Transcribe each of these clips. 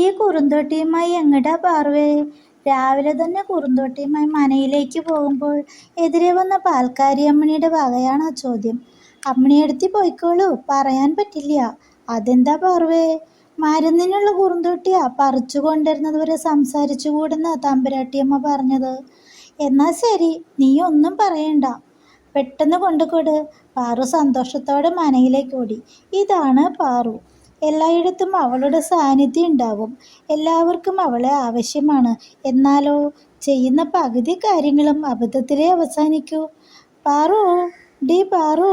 ഈ കുറുന്തോട്ടിയുമായി എങ്ങടാ പാർവേ? രാവിലെ തന്നെ കുറുന്തോട്ടിയുമായി മനയിലേക്ക് പോകുമ്പോൾ എതിരെ വന്ന പാൽക്കാരി അമ്മണിയുടെ വകയാണ് ആ ചോദ്യം അമ്മണിയെടുത്തി പോയിക്കോളൂ പറയാൻ പറ്റില്ല. അതെന്താ പാർവേ? മരുന്നിനുള്ള കുറുന്തോട്ടിയാ പറിച്ചു കൊണ്ടിരുന്നത് വരെ സംസാരിച്ചു കൂടുന്ന തമ്പുരാട്ടിയമ്മ പറഞ്ഞത്. എന്നാ ശരി നീ ഒന്നും പറയണ്ട. പെട്ടെന്ന് കൊണ്ടുകൊട് പാറു സന്തോഷത്തോടെ മനയിലേക്ക് ഓടി. ഇതാണ് പാറു. എല്ലായിടത്തും അവളുടെ സാന്നിധ്യം ഉണ്ടാവും. എല്ലാവർക്കും അവളെ ആവശ്യമാണ്. എന്നാലോ? ചെയ്യുന്ന പകുതി കാര്യങ്ങളും അബദ്ധത്തിലേ അവസാനിക്കൂ. പാറു ഡി പാറു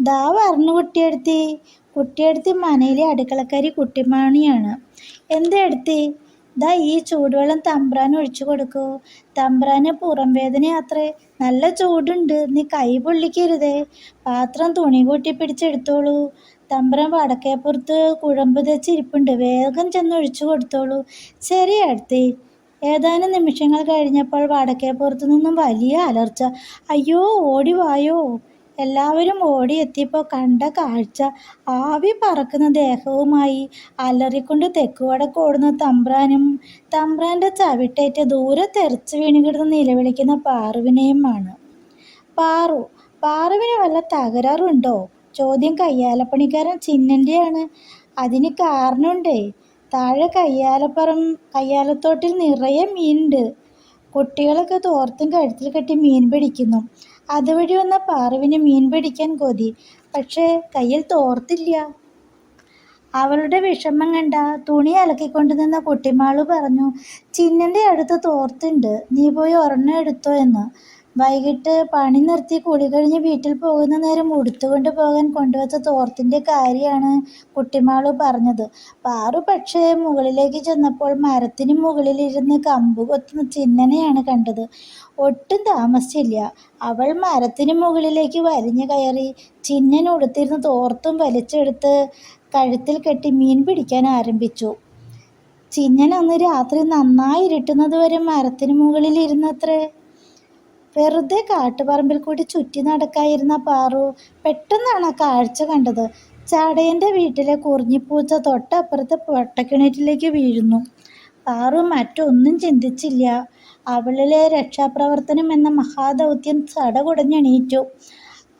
ദാ പറഞ്ഞു കുട്ടിയെടുത്തി. കുട്ടിയെടുത്തി മനയിലെ അടുക്കളക്കാരി കുട്ടിമാണിയാണ്. എന്താ എടുത്തി ദാ ഈ ചൂടുവെള്ളം തമ്പ്രാൻ ഒഴിച്ചു കൊടുക്കൂ. തമ്പ്രാന് പുറം വേദന അത്രേ നല്ല ചൂടുണ്ട്. നീ കൈ പൊള്ളിക്കരുതേ. പാത്രം തുണി കൂട്ടി പിടിച്ചെടുത്തോളൂ. തമ്പ്രാൻ വടക്കേപ്പുറത്ത് കുഴമ്പ് തെച്ചിരിപ്പുണ്ട്. വേഗം ചെന്ന് ഒഴിച്ചു കൊടുത്തോളൂ. ശരി അടുത്തി. ഏതാനും നിമിഷങ്ങൾ കഴിഞ്ഞപ്പോൾ വടക്കേപ്പുറത്തു നിന്നും വലിയ അലർച്ച. അയ്യോ ഓടി വായോ. എല്ലാവരും ഓടിയെത്തിയപ്പോൾ കണ്ട കാഴ്ച ആവി പറക്കുന്ന ദേഹവുമായി അലറിക്കൊണ്ട് തെക്കുവടക്ക് ഓടുന്ന തമ്പ്രാനും തമ്പ്രാന്റെ ചവിട്ടേറ്റ് ദൂരെ തെറിച്ച് വീണുകിടന്ന് നിലവിളിക്കുന്ന പാറുവിനെയുമാണ്. പാറു പാറുവിന് വല്ല തകരാറുണ്ടോ? ചോദ്യം കയ്യാലപ്പണിക്കാരൻ ചിന്നന്റെയാണ് അതിന് കാരണമുണ്ടേ. താഴെ കയ്യാലപ്പറം കയ്യാലത്തോട്ടിൽ നിറയെ മീനുണ്ട്. കുട്ടികളൊക്കെ തോർത്തും കഴുത്തിൽ കെട്ടി മീൻ പിടിക്കുന്നു. അതുവഴി വന്ന പാറുവിന് മീൻ പിടിക്കാൻ കൊതി. പക്ഷേ കയ്യിൽ തോർത്തില്ല. അവളുടെ വിഷമം കണ്ട തുണി അലക്കിക്കൊണ്ട് നിന്ന കുട്ടിമാൾ പറഞ്ഞു ചിന്നന്റെ അടുത്ത് തോർത്തുണ്ട്. നീ പോയി ഒരെണ്ണം എടുത്തോ എന്ന്. വൈകിട്ട് പണി നിർത്തി കുളി കഴിഞ്ഞ് വീട്ടിൽ പോകുന്ന നേരം ഉടുത്തുകൊണ്ട് പോകാൻ കൊണ്ടുവച്ച തോർത്തിന്റെ കാര്യമാണ് കുട്ടിമാളു പറഞ്ഞത്. പാറു പക്ഷേ മുകളിലേക്ക് ചെന്നപ്പോൾ മരത്തിന് മുകളിലിരുന്ന് കമ്പ് കൊത്തുന്ന ചിന്നനെയാണ് കണ്ടത്. ഒട്ടും താമസിച്ചില്ല. അവൾ മരത്തിന് മുകളിലേക്ക് വലിഞ്ഞു കയറി ചിന്നൻ ഉടുത്തിരുന്ന് തോർത്തും വലിച്ചെടുത്ത് കഴുത്തിൽ കെട്ടി മീൻ പിടിക്കാൻ ആരംഭിച്ചു. ചിന്നൻ അന്ന് രാത്രി നന്നായി ഇരുട്ടുന്നത് വരെ മരത്തിന് മുകളിൽ ഇരുന്നത്രേ വെറുതെ കാട്ടുപറമ്പിൽ കൂടി ചുറ്റി നടക്കായിരുന്ന പാറു പെട്ടെന്നാണ് ആ കാഴ്ച കണ്ടത്. ചാടയന്റെ വീട്ടിലെ കുറിഞ്ഞിപ്പൂച്ച തൊട്ടപ്പുറത്തെ പൊട്ടക്കിണറ്റിലേക്ക് വീഴുന്നു. പാറു മറ്റൊന്നും ചിന്തിച്ചില്ല. അവളിലെ രക്ഷാപ്രവർത്തനം എന്ന മഹാദൗത്യം സടകുടഞ്ഞെണീറ്റു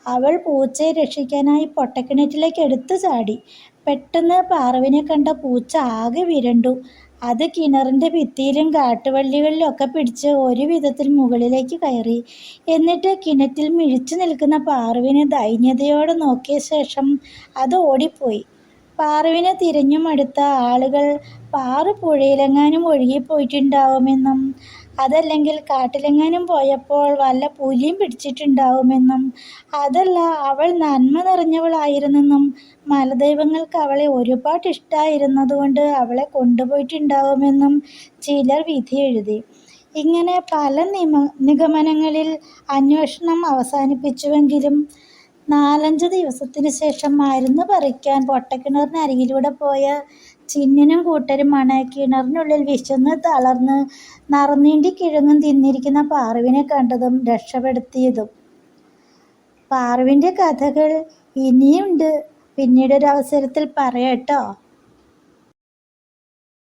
അവൾ പൂച്ചയെ രക്ഷിക്കാനായി പൊട്ടക്കിണറ്റിലേക്ക് എടുത്തു ചാടി. പെട്ടെന്ന് പാറുവിനെ കണ്ട പൂച്ച ആകെ വിരണ്ടു. അത് കിണറിന്റെ ഭിത്തിയിലും കാട്ടുവള്ളികളിലും ഒക്കെ പിടിച്ച് ഒരു വിധത്തിൽ മുകളിലേക്ക് കയറി. എന്നിട്ട് കിണറ്റിൽ മിഴിച്ചു നിൽക്കുന്ന പാറുവിനെ ദൈന്യതയോടെ നോക്കിയ ശേഷം അത് ഓടിപ്പോയി. പാറുവിനെ തിരഞ്ഞും അടുത്ത ആളുകൾ പാറു പുഴയിലെങ്ങാനും ഒഴുകിപ്പോയിട്ടുണ്ടാവുമെന്നും അതല്ലെങ്കിൽ കാട്ടിലെങ്ങാനും പോയപ്പോൾ വല്ല പുലിയും പിടിച്ചിട്ടുണ്ടാവുമെന്നും അതല്ല അവൾ നന്മ നിറഞ്ഞവളായിരുന്നെന്നും മലദൈവങ്ങൾക്ക് അവളെ ഒരുപാട് ഇഷ്ടമായിരുന്നതുകൊണ്ട് അവളെ കൊണ്ടുപോയിട്ടുണ്ടാവുമെന്നും ചിലർ വിധി എഴുതി. ഇങ്ങനെ പല നിമ നിഗമനങ്ങളിൽ അന്വേഷണം അവസാനിപ്പിച്ചുവെങ്കിലും നാലഞ്ച് ദിവസത്തിന് ശേഷം മരുന്ന് പറിക്കാൻ പൊട്ടക്കിണറിന് അരികിലൂടെ പോയ ചിന്നനും കൂട്ടരുമാണ് കിണറിനുള്ളിൽ വിശന്ന് തളർന്ന് നറുനീണ്ടി കിഴങ്ങും തിന്നിരിക്കുന്ന പാറുവിനെ കണ്ടതും രക്ഷപ്പെടുത്തിയതും. പാറുവിന്റെ കഥകൾ ഇനിയുണ്ട്. പിന്നീടൊരവസരത്തിൽ പറയാട്ടോ